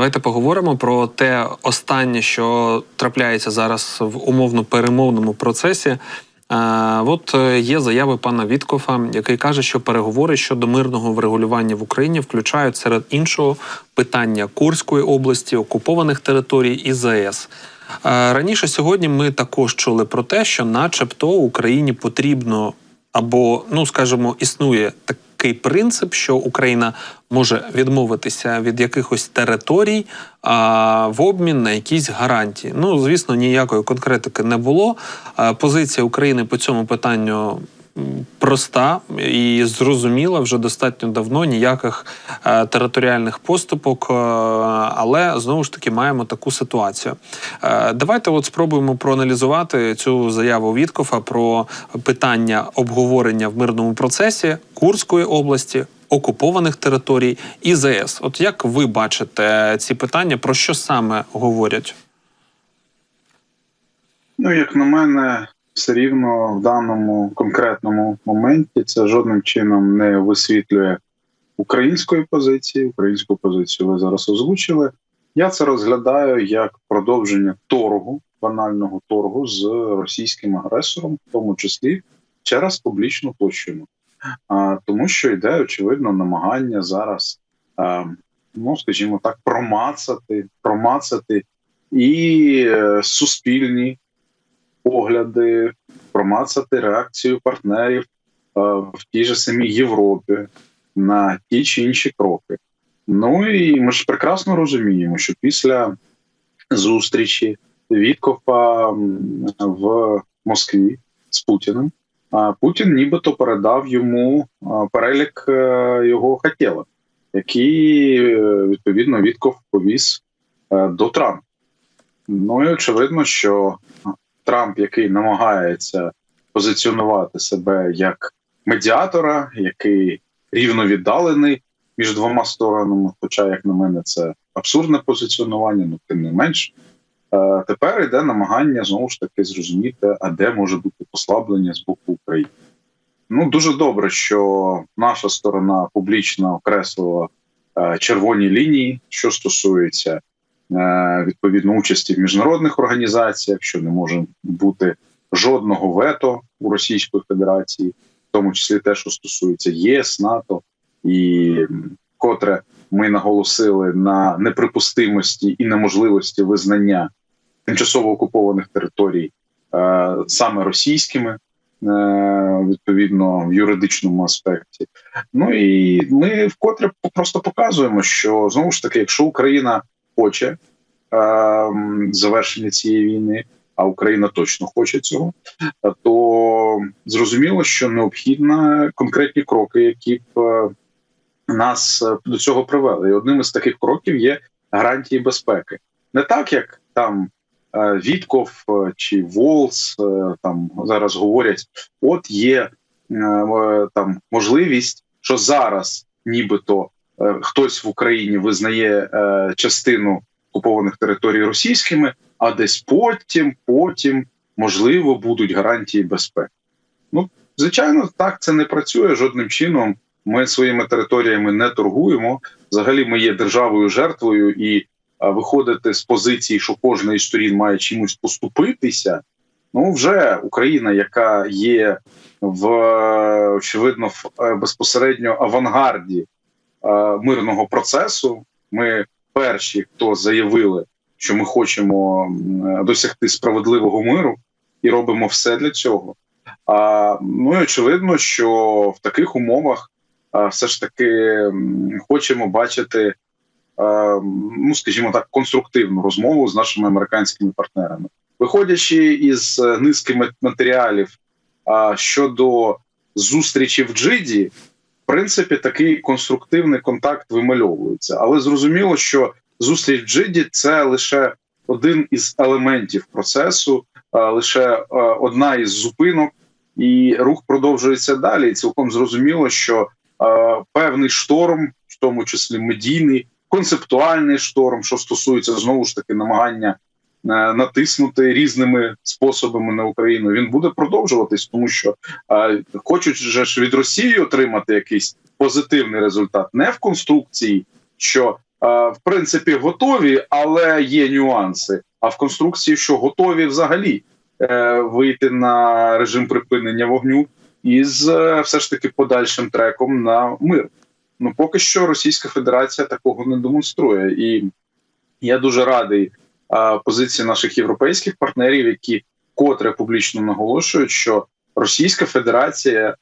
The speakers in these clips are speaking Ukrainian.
Давайте поговоримо про те останнє, що трапляється зараз в умовно перемовному процесі. Е, От е, є заяви пана Віткофа, який каже, що переговори щодо мирного врегулювання в Україні включають серед іншого питання Курської області, окупованих територій і ЗАЕС. Е, Раніше сьогодні ми також чули про те, що, начебто, Україні потрібно або, ну скажімо, існує такий принцип, що Україна може відмовитися від якихось територій а, в обмін на якісь гарантії. Ну, звісно, ніякої конкретики не було. Позиція України по цьому питанню. Проста і зрозуміла вже достатньо давно ніяких е, територіальних поступок, е, але знову ж таки маємо таку ситуацію. Е, давайте от спробуємо проаналізувати цю заяву Віткофа про питання обговорення в мирному процесі Курської області, окупованих територій і ЗС. От як ви бачите ці питання, про що саме говорять? Ну, як на мене, все рівно в даному конкретному моменті це жодним чином не висвітлює української позиції. Українську позицію ви зараз озвучили. Я це розглядаю як продовження торгу, банального торгу з російським агресором, в тому числі через публічну площину. А, тому що йде очевидно намагання зараз, а, ну скажімо так, промацати, промацати і е, суспільні погляди, промацати реакцію партнерів е, в тій же самій Європі на ті чи інші кроки. Ну і ми ж прекрасно розуміємо, що після зустрічі Віткофа в Москві з Путіним, а Путін нібито передав йому перелік е, його хотілок, який е, відповідно Вітков повіз е, до Трампа. Ну і очевидно, що Трамп, який намагається позиціонувати себе як медіатора, який рівно віддалений між двома сторонами. Хоча, як на мене, це абсурдне позиціонування, ну тим не менш. Е, Тепер йде намагання знову ж таки зрозуміти, а де може бути послаблення з боку України. Ну дуже добре, що наша сторона публічно окреслила е, червоні лінії, що стосується відповідно участі в міжнародних організаціях, що не може бути жодного вето у Російської Федерації, в тому числі те, що стосується ЄС, НАТО, і котре ми наголосили на неприпустимості і неможливості визнання тимчасово окупованих територій е, саме російськими. е, Відповідно, в юридичному аспекті, ну і ми вкотре просто показуємо, що знову ж таки, якщо Україна хоче ем, завершення цієї війни, а Україна точно хоче цього, то зрозуміло, що необхідно конкретні кроки, які б е, нас е, до цього привели. І одним із таких кроків є гарантії безпеки, не так як там е, Вітков е, чи Волс е, там зараз говорять: от є е, е, там можливість, що зараз, нібито е, хтось в Україні визнає е, частину окупованих територій російськими, а десь потім, потім можливо будуть гарантії безпеки. Ну, звичайно, так це не працює жодним чином. Ми своїми територіями не торгуємо. Взагалі, ми є державою жертвою, і виходити з позиції, що кожна із сторін має чимось поступитися. Ну, вже Україна, яка є в очевидно в е, безпосередньо авангарді е, мирного процесу. Ми перші, хто заявили, що ми хочемо досягти справедливого миру, і робимо все для цього. А ну і очевидно, що в таких умовах все ж таки хочемо бачити, ну скажімо так, конструктивну розмову з нашими американськими партнерами, виходячи із е, низки мат- матеріалів щодо зустрічі в Джиді, принципі, такий конструктивний контакт вимальовується, але зрозуміло, що зустріч в Джиді це лише один із елементів процесу, лише одна із зупинок, і рух продовжується далі. І цілком зрозуміло, що певний шторм, в тому числі медійний, концептуальний шторм, що стосується знову ж таки намагання натиснути різними способами на Україну, він буде продовжуватись, тому що е, хочуть же ж від Росії отримати якийсь позитивний результат, не в конструкції, що в принципі готові, але є нюанси. А в конструкції, що готові взагалі е, вийти на режим припинення вогню із е, все ж таки подальшим треком на мир. Ну поки що Російська Федерація такого не демонструє, і я дуже радий е, позиції наших європейських партнерів, які котре публічно наголошують, що Російська Федерація е,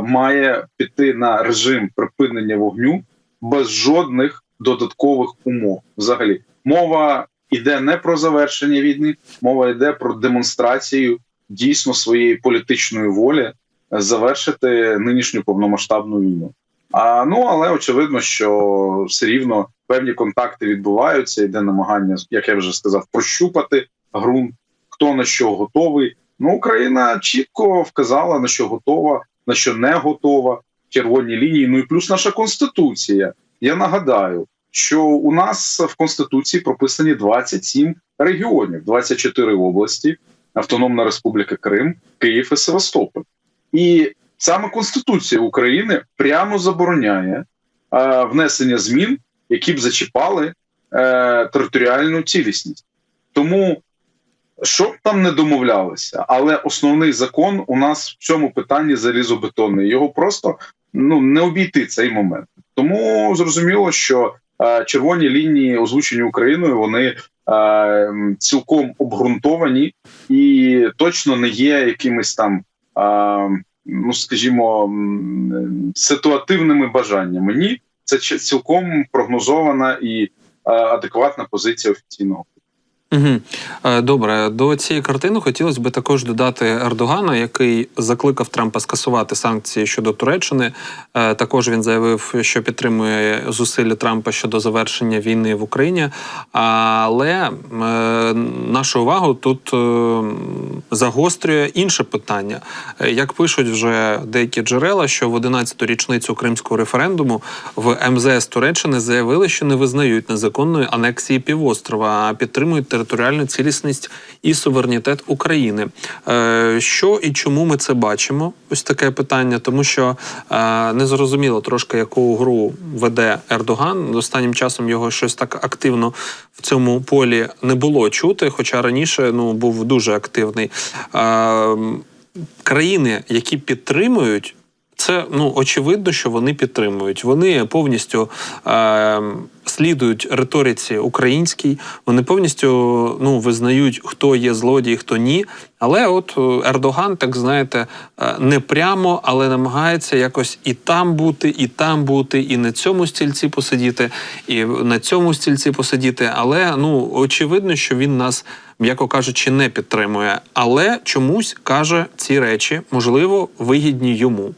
має піти на режим припинення вогню без жодних додаткових умов. Взагалі, мова йде не про завершення війни, мова йде про демонстрацію дійсно своєї політичної волі завершити нинішню повномасштабну війну. А ну але очевидно, що все рівно певні контакти відбуваються. Йде намагання, як я вже сказав, прощупати ґрунт, хто на що готовий. Ну, Україна чітко вказала на що готова, на що не готова. Червоні лінії. Ну і плюс наша конституція. Я нагадаю, що у нас в конституції прописані 27 регіонів, 24 області, Автономна Республіка Крим, Київ і Севастополь. І саме Конституція України прямо забороняє е, внесення змін, які б зачіпали е, територіальну цілісність. Тому що б там не домовлялися, але основний закон у нас в цьому питанні залізобетонний. Його просто ну не обійти цей момент. Тому зрозуміло, що е, червоні лінії, озвучені Україною, вони е, цілком обґрунтовані і точно не є якимись там. Ну, скажімо, ситуативними бажаннями. Ні, це цілком прогнозована і е, адекватна позиція офіційного. Угу. Добре, до цієї картини хотілося б також додати Ердогана, який закликав Трампа скасувати санкції щодо Туреччини. Е, також він заявив, що підтримує зусилля Трампа щодо завершення війни в Україні. Але е, нашу увагу тут загострює інше питання. Як пишуть вже деякі джерела, що в 11-ту річницю кримського референдуму в МЗС Туреччини заявили, що не визнають незаконної анексії півострова, а підтримують територіальну цілісність і суверенітет України. Е, що і чому ми це бачимо? Ось таке питання, тому що е, не зрозуміло трошки, яку гру веде Ердоган. Останнім часом його щось так активно в цьому полі не було чути, хоча раніше ну був дуже активний. Е, країни, які підтримують. Це ну очевидно, що вони підтримують. Вони повністю е, слідують риториці українській, вони повністю ну визнають, хто є злодій, хто ні. Але от е, Ердоган, так знаєте, е, не прямо, але намагається якось і там бути, і там бути, і на цьому стільці посидіти, і на цьому стільці посидіти. Але ну очевидно, що він нас. М'яко кажучи, не підтримує, але чомусь каже ці речі, можливо, вигідні йому.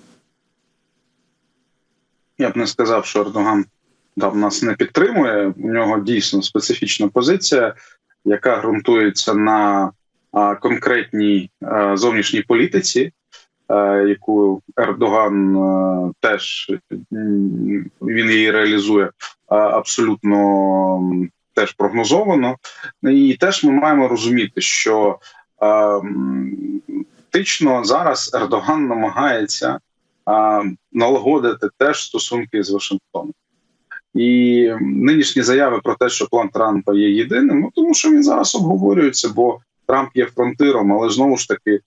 Я б не сказав, що Ердоган да, нас не підтримує. У нього дійсно специфічна позиція, яка ґрунтується на конкретній зовнішній політиці, яку Ердоган теж він її реалізує абсолютно теж прогнозовано. І теж ми маємо розуміти, що фактично зараз Ердоган намагається налагодити теж стосунки з Вашингтоном. І нинішні заяви про те, що план Трампа є єдиним, ну тому що він зараз обговорюється, бо Трамп є фронтиром, але знову ж таки,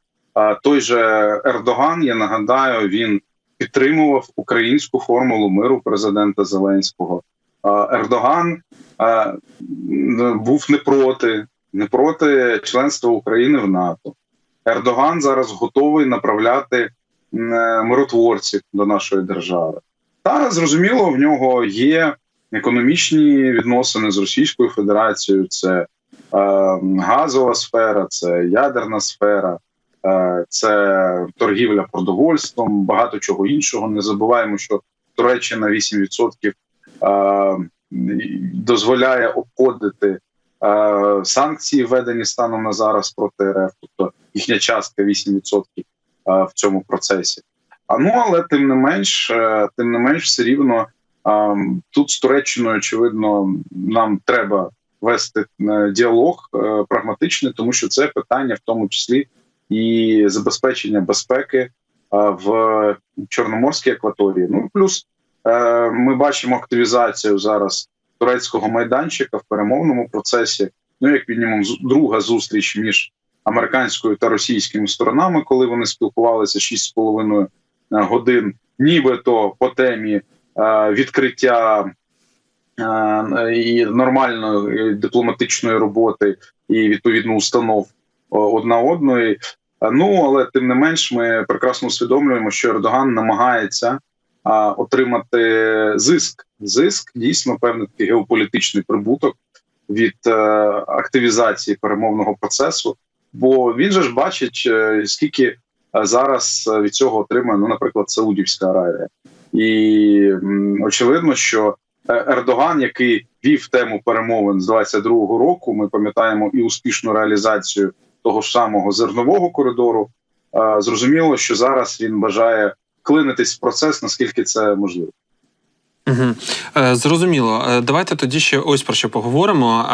той же Ердоган, я нагадаю, він підтримував українську формулу миру президента Зеленського. Ердоган був не проти, не проти членства України в НАТО. Ердоган зараз готовий направляти миротворців до нашої держави. Та зрозуміло, в нього є економічні відносини з Російською Федерацією. Це е, газова сфера, це ядерна сфера, е, це торгівля продовольством, багато чого іншого. Не забуваємо, що Туреччина 8% е, дозволяє обходити. Е, санкції введені станом на зараз проти РФ, тобто їхня частка 8% в цьому процесі. А ну але тим не менш, е, тим не менш, все рівно тут з Туреччиною, очевидно, нам треба вести е, діалог е, прагматичний, тому що це питання, в тому числі і забезпечення безпеки в Чорноморській акваторії. Ну плюс ми бачимо активізацію зараз турецького майданчика в перемовному процесі. Ну, як мінімум, друга зустріч між американською та російськими сторонами, коли вони спілкувалися 6,5 годин, нібито по темі відкриття і нормальної дипломатичної роботи і відповідно установ одна одної. Ну але тим не менш, ми прекрасно усвідомлюємо, що Ердоган намагається отримати зиск. Зиск дійсно певний такий геополітичний прибуток від е, активізації перемовного процесу. Бо він же ж бачить, е, скільки зараз від цього отримає, ну, наприклад, Саудівська Аравія, і очевидно, що е, Ердоган, який вів тему перемовин з 22-го року, ми пам'ятаємо і успішну реалізацію того ж самого зернового коридору. Зрозуміло, що зараз він бажає клинитись в процес, наскільки це можливо. Угу. Зрозуміло, е, давайте тоді ще ось про що поговоримо.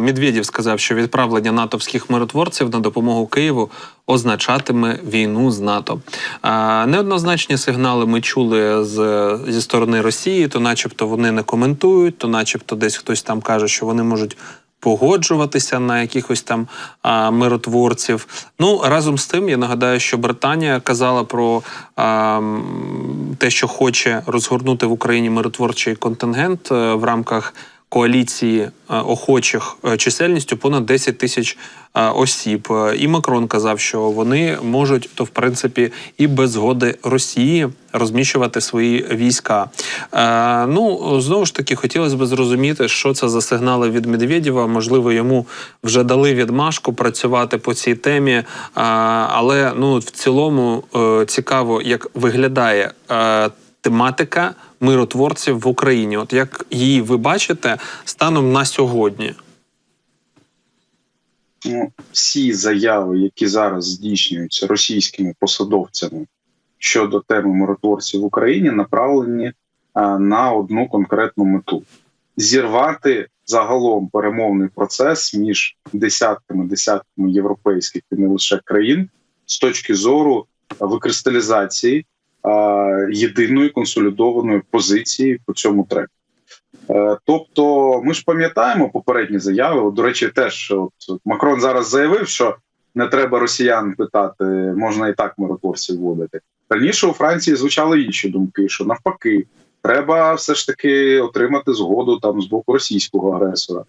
Медведєв сказав, що відправлення натовських миротворців на допомогу Києву означатиме війну з НАТО. Неоднозначні сигнали ми чули з, зі сторони Росії, то, начебто, вони не коментують, то, начебто, десь хтось там каже, що вони можуть погоджуватися на якихось там а, миротворців. Ну разом з тим, я нагадаю, що Британія казала про а, те, що хоче розгорнути в Україні миротворчий контингент е, в рамках коаліції е, охочих е, чисельністю понад 10 тисяч е, осіб. І Макрон казав, що вони можуть то в принципі і без згоди Росії розміщувати свої війська. Ну знову ж таки хотілося б зрозуміти, що це за сигнали від Медведєва. Можливо, йому вже дали відмашку працювати по цій темі, але ну в цілому цікаво, як виглядає тематика миротворців в Україні. От як її ви бачите станом на сьогодні? Ну, Всі заяви, які зараз здійснюються російськими посадовцями щодо теми миротворців в Україні, направлені а, на одну конкретну мету: зірвати загалом перемовний процес між десятками десятками європейських і не лише країн з точки зору викристалізації єдиної консолідованої позиції по цьому треку. Е, тобто, ми ж пам'ятаємо попередні заяви. До речі, теж от Макрон зараз заявив, що не треба росіян питати, можна і так миротворців вводити. Раніше у Франції звучали інші думки, що навпаки, треба все ж таки отримати згоду там з боку російського агресора.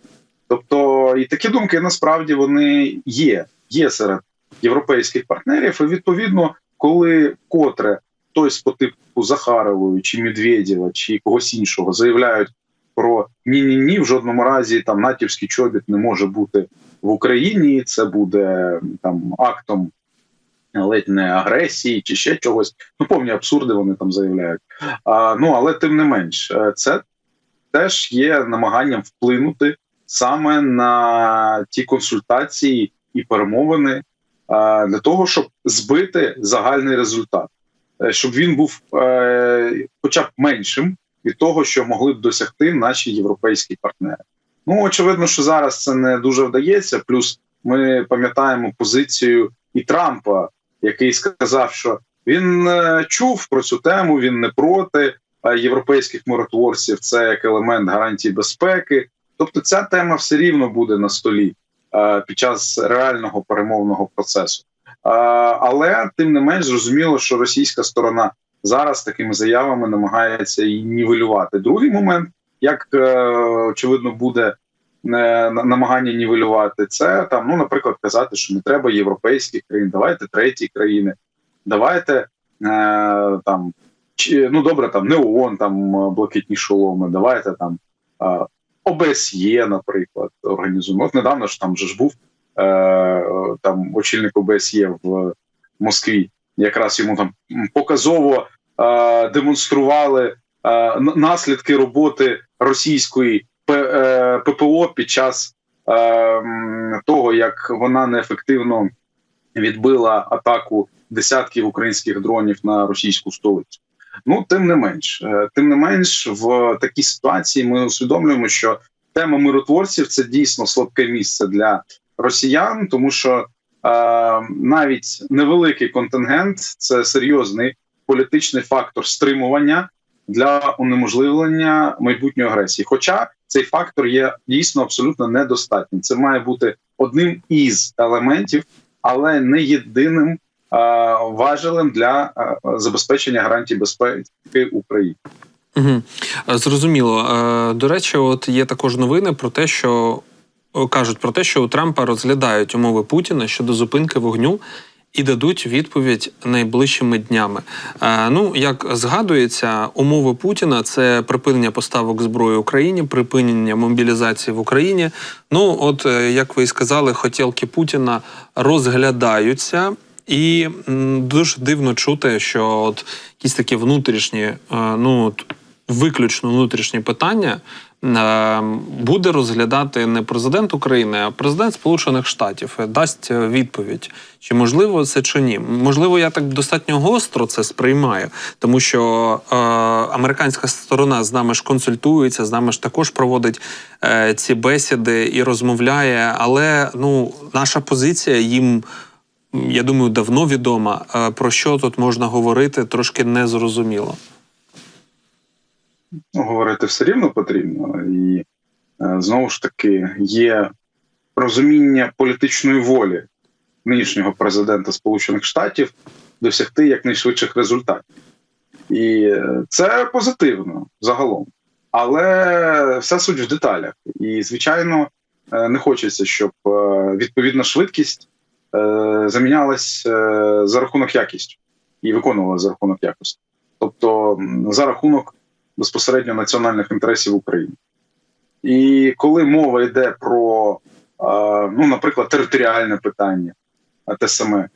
Тобто, і такі думки насправді вони є, є серед європейських партнерів. І відповідно, коли котре хтось по типу Захарової чи Медведєва, чи когось іншого заявляють про ні ні ні в жодному разі там натівський чобіт не може бути в Україні. Це буде там актом ледь не агресії чи ще чогось. Ну повні абсурди вони там заявляють. А, Ну але тим не менш, е, це теж є намаганням вплинути саме на ті консультації і перемовини для того, щоб збити загальний результат. Е, щоб він був е, хоча б меншим від того, що могли б досягти наші європейські партнери. Ну очевидно, що зараз це не дуже вдається. Плюс ми пам'ятаємо позицію і Трампа, який сказав, що він е, чув про цю тему, він не проти європейських миротворців. Це як елемент гарантії безпеки. Тобто, ця тема все рівно буде на столі під час реального перемовного процесу. Але тим не менш зрозуміло, що російська сторона зараз такими заявами намагається її нівелювати. Другий момент, як е, очевидно, буде е, намагання нівелювати, це там, ну, наприклад, казати, що не треба європейських країн, давайте треті країни, давайте е, там ну добре, там не ООН, там блакитні шоломи, давайте там. ОБСЄ, наприклад, організуємо. От недавно ж там же ж був там очільник ОБСЄ в Москві. Якраз йому там показово е, демонстрували е, наслідки роботи російської ППО під час того, як вона неефективно відбила атаку десятків українських дронів на російську столицю. Ну тим не менш, тим не менш, в такій ситуації ми усвідомлюємо, що тема миротворців це дійсно слабке місце для росіян, тому що е, навіть невеликий контингент це серйозний політичний фактор стримування для унеможливлення майбутньої агресії. Хоча цей фактор є дійсно абсолютно недостатнім. Це має бути одним із елементів, але не єдиним е, важелем для е, забезпечення гарантій безпеки України. Угу. Зрозуміло. Е, До речі, от є також новини про те, що кажуть про те, що у Трампа розглядають умови Путіна щодо зупинки вогню і дадуть відповідь найближчими днями. Е, ну, як згадується, умови Путіна це припинення поставок зброї Україні, припинення мобілізації в Україні. Ну, от е, як ви і сказали, хотілки Путіна розглядаються. І м, дуже дивно чути, що от якісь такі внутрішні, е, ну от, виключно внутрішні питання е, буде розглядати не президент України, а президент Сполучених Штатів Е, дасть е, відповідь, чи можливо це чи ні. Можливо, я так достатньо гостро це сприймаю, тому що е, американська сторона з нами ж консультується, з нами ж також проводить е, ці бесіди і розмовляє. Але ну наша позиція їм. Я думаю, давно відома. Е, Про що тут можна говорити, трошки незрозуміло. Говорити все рівно потрібно, і е, знову ж таки є розуміння політичної волі нинішнього президента Сполучених Штатів досягти якнайшвидших результатів. І е, це позитивно загалом. Але вся суть в деталях. І, звичайно, е, не хочеться, щоб відповідна швидкість замінялась за рахунок якістю і виконувалася за рахунок якості. Тобто за рахунок безпосередньо національних інтересів України. І коли мова йде про, ну, наприклад, територіальне питання, а те саме,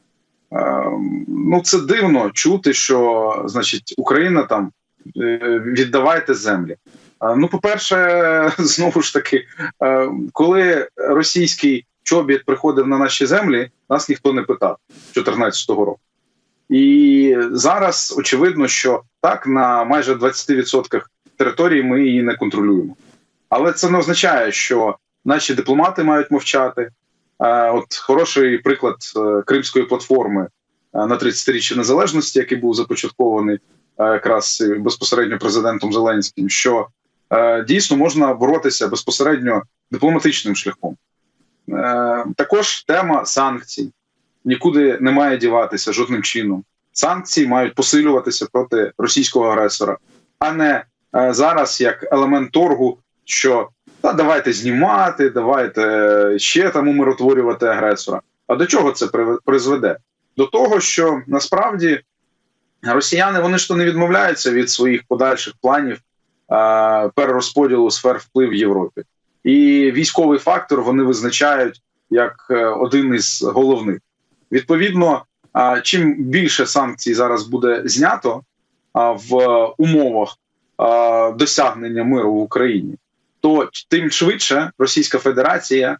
ну це дивно чути, що значить Україна там е, віддавайте землі. Ну, по-перше, знову ж таки, коли російський чобіт приходив на наші землі, нас ніхто не питав 2014 року. І зараз очевидно, що так на майже 20% території ми її не контролюємо. Але це не означає, що наші дипломати мають мовчати. Е, От хороший приклад е, Кримської платформи е, на 30-річчя незалежності, який був започаткований якраз безпосередньо президентом Зеленським, що дійсно можна боротися безпосередньо дипломатичним шляхом. Також тема санкцій нікуди не має діватися жодним чином. Санкції мають посилюватися проти російського агресора, а не е, зараз як елемент торгу, що та давайте знімати, давайте е, ще там умиротворювати агресора. А до чого це призведе? До того, що насправді росіяни вони ж то не відмовляються від своїх подальших планів е, перерозподілу сфер впливу в Європі, і військовий фактор вони визначають як один із головних. Відповідно, чим більше санкцій зараз буде знято в умовах досягнення миру в Україні, то тим швидше Російська Федерація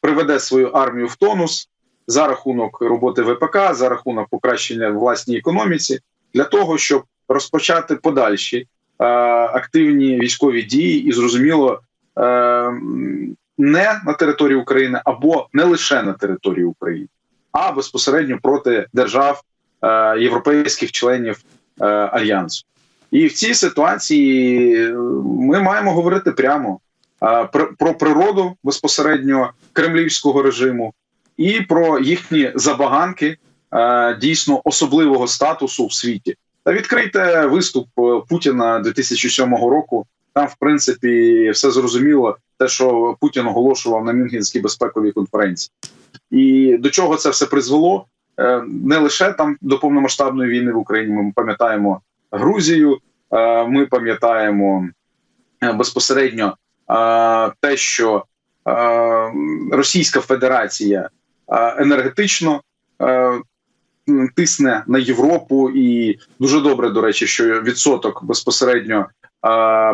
приведе свою армію в тонус за рахунок роботи ВПК, за рахунок покращення власній економіці, для того, щоб розпочати подальші активні військові дії, і зрозуміло. Не на території України або не лише на території України а безпосередньо проти держав е, європейських членів е, альянсу. І в цій ситуації е, ми маємо говорити прямо е, про, природу безпосередньо кремлівського режиму і про їхні забаганки е, дійсно особливого статусу в світі. Та відкрийте виступ е, Путіна 2007 року. Там, в принципі, все зрозуміло, те, що Путін оголошував на Мюнхенській безпековій конференції. І до чого це все призвело? Е, Не лише там до повномасштабної війни в Україні. Ми пам'ятаємо Грузію, е, ми пам'ятаємо е, безпосередньо те, що Російська Федерація енергетично тисне на Європу, і дуже добре, до речі, що відсоток безпосередньо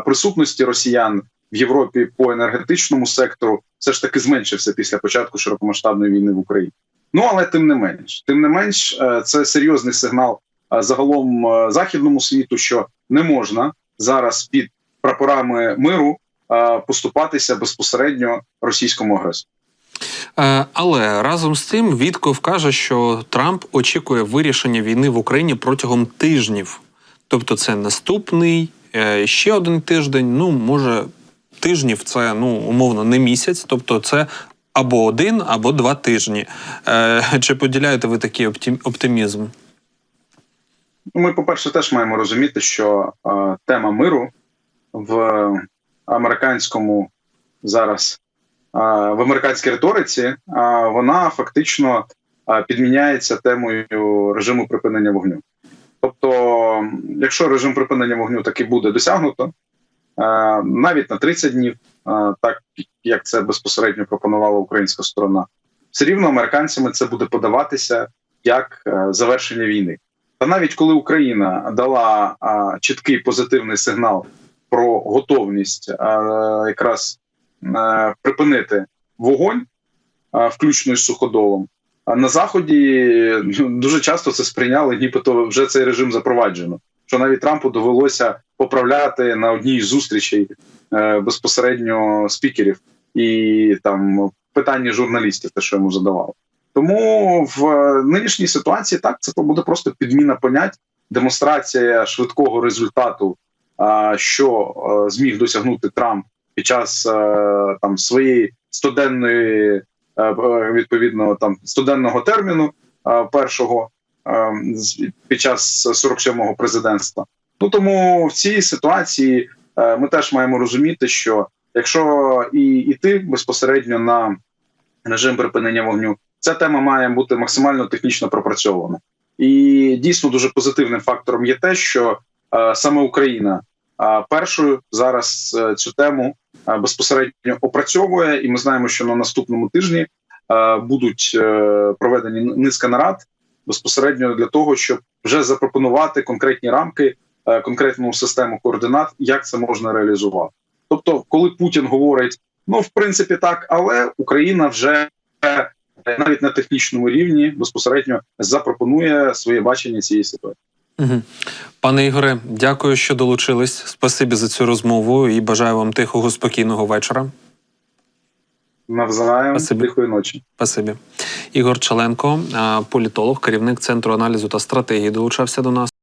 присутності росіян в Європі по енергетичному сектору все ж таки зменшився після початку широкомасштабної війни в Україні. Ну але тим не менш, тим не менш, е, це серйозний сигнал е, загалом е, західному світу, що не можна зараз під прапорами миру поступатися безпосередньо російському агресору. Але разом з тим Вітков каже, що Трамп очікує вирішення війни в Україні протягом тижнів. Тобто, це наступний, ще один тиждень. Ну, може, тижнів це ну, умовно не місяць, тобто це або один, або два тижні. Е, Чи поділяєте ви такий оптимізм? Ми, по-перше, теж маємо розуміти, що е, тема миру в американському зараз е, в американській риториці е, вона фактично е, підміняється темою режиму припинення вогню. Тобто, якщо режим припинення вогню таки буде досягнуто, навіть на 30 днів, е, так як це безпосередньо пропонувала українська сторона, все рівно американцями це буде подаватися як е, завершення війни. Та навіть коли Україна дала чіткий позитивний сигнал про готовність якраз припинити вогонь, включно із суходолом, на заході ну, дуже часто це сприйняли, нібито вже цей режим запроваджено. Що навіть Трампу довелося поправляти на одній з зустрічей е, безпосередньо спікерів і там питання журналістів, те, що йому задавали. Тому в е, нинішній ситуації так це буде просто підміна понять, демонстрація швидкого результату, що е, зміг досягнути Трамп під час там своєї стоденної е, відповідно там стоденного терміну першого е, під час 47-го президентства. Ну тому в цій ситуації е, ми теж маємо розуміти, що якщо і йти безпосередньо на режим припинення вогню, ця тема має бути максимально технічно пропрацьована. І дійсно дуже позитивним фактором є те, що е, саме Україна е, першою зараз цю тему безпосередньо опрацьовує, і ми знаємо, що на наступному тижні будуть проведені низка нарад безпосередньо для того, щоб вже запропонувати конкретні рамки, конкретну систему координат, як це можна реалізувати. Тобто, коли Путін говорить, ну в принципі так, але Україна вже е, навіть на технічному рівні безпосередньо запропонує своє бачення цієї ситуації. Угу. Пане Ігоре, дякую, що долучились. Спасибі за цю розмову і бажаю вам тихого, спокійного вечора. Навзаєм тихої ночі. Спасибі. Ігор Чаленко, політолог, керівник центру аналізу та стратегії, долучався до нас.